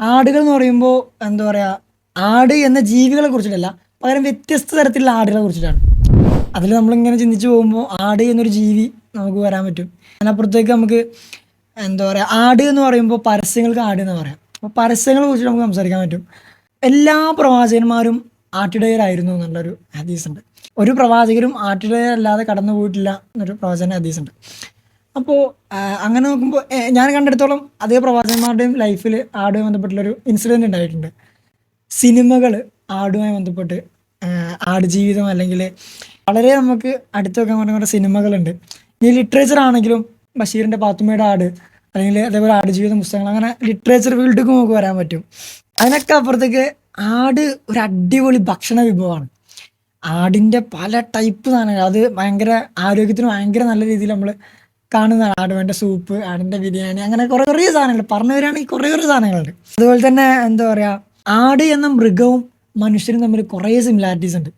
ആടുകൾ എന്ന് പറയുമ്പോൾ എന്താ പറയുക ആട് എന്ന ജീവികളെ കുറിച്ചിട്ടല്ല പകരം വ്യത്യസ്ത തരത്തിലുള്ള ആടുകളെ കുറിച്ചിട്ടാണ്. അതിൽ നമ്മളിങ്ങനെ ചിന്തിച്ചു പോകുമ്പോൾ ആട് എന്നൊരു ജീവി നമുക്ക് വരാൻ പറ്റും. അതിനപ്പുറത്തേക്ക് നമുക്ക് എന്താ പറയുക ആട് എന്ന് പറയുമ്പോൾ പരസ്യങ്ങൾക്ക് ആട് എന്ന് പറയാം. അപ്പോൾ പരസ്യങ്ങളെ കുറിച്ച് നമുക്ക് സംസാരിക്കാൻ പറ്റും. എല്ലാ പ്രവാചകന്മാരും ആട്ടിടയരായിരുന്നു എന്നുള്ളൊരു ഹദീസ് ഉണ്ട് ഒരു പ്രവാചകരും ആട്ടിടയരല്ലാതെ കടന്നു പോയിട്ടില്ല എന്നൊരു പ്രവാചകൻ ഹദീസ് ഉണ്ട് അപ്പോൾ അങ്ങനെ നോക്കുമ്പോൾ ഞാൻ കണ്ടെടുത്തോളം അതേ പ്രവാചകന്മാരുടെയും ലൈഫിൽ ആടുമായി ബന്ധപ്പെട്ടുള്ളൊരു ഇൻസിഡന്റ് ഉണ്ടായിട്ടുണ്ട്. സിനിമകൾ ആടുമായി ബന്ധപ്പെട്ട് ആട് ജീവിതം അല്ലെങ്കിൽ വളരെ നമുക്ക് അടുത്ത് വെക്കാൻ കുറേ സിനിമകളുണ്ട്. ഈ ലിറ്ററേച്ചർ ആണെങ്കിലും ബഷീറിന്റെ പാത്തുമ്മയുടെ ആട് അല്ലെങ്കിൽ അതേപോലെ ആട് ആടുജീവിതം പുസ്തകങ്ങൾ അങ്ങനെ ലിറ്ററേച്ചർ ഫീൽഡിലേക്ക് നമുക്ക് വരാൻ പറ്റും. അതിനൊക്കെ അപ്പുറത്തേക്ക് ആട് ഒരു അടിപൊളി ഭക്ഷണ വിഭവമാണ്. ആടിന്റെ പല ടൈപ്പ് സാധനങ്ങൾ. അത് ഭയങ്കര ആരോഗ്യത്തിന് ഭയങ്കര നല്ല രീതിയിൽ നമ്മൾ കാണുന്നതാണ് ആടുവേന്റെ സൂപ്പ് ആടിന്റെ ബിരിയാണി അങ്ങനെ കുറേ കുറേ സാധനങ്ങൾ. പറഞ്ഞു വരികയാണെങ്കിൽ കുറേ കുറേ സാധനങ്ങളുണ്ട്. അതുപോലെ തന്നെ എന്താ പറയുക ആട് എന്ന മൃഗവും മനുഷ്യരും തമ്മിൽ കുറേ സിമിലാരിറ്റീസ് ഉണ്ട്.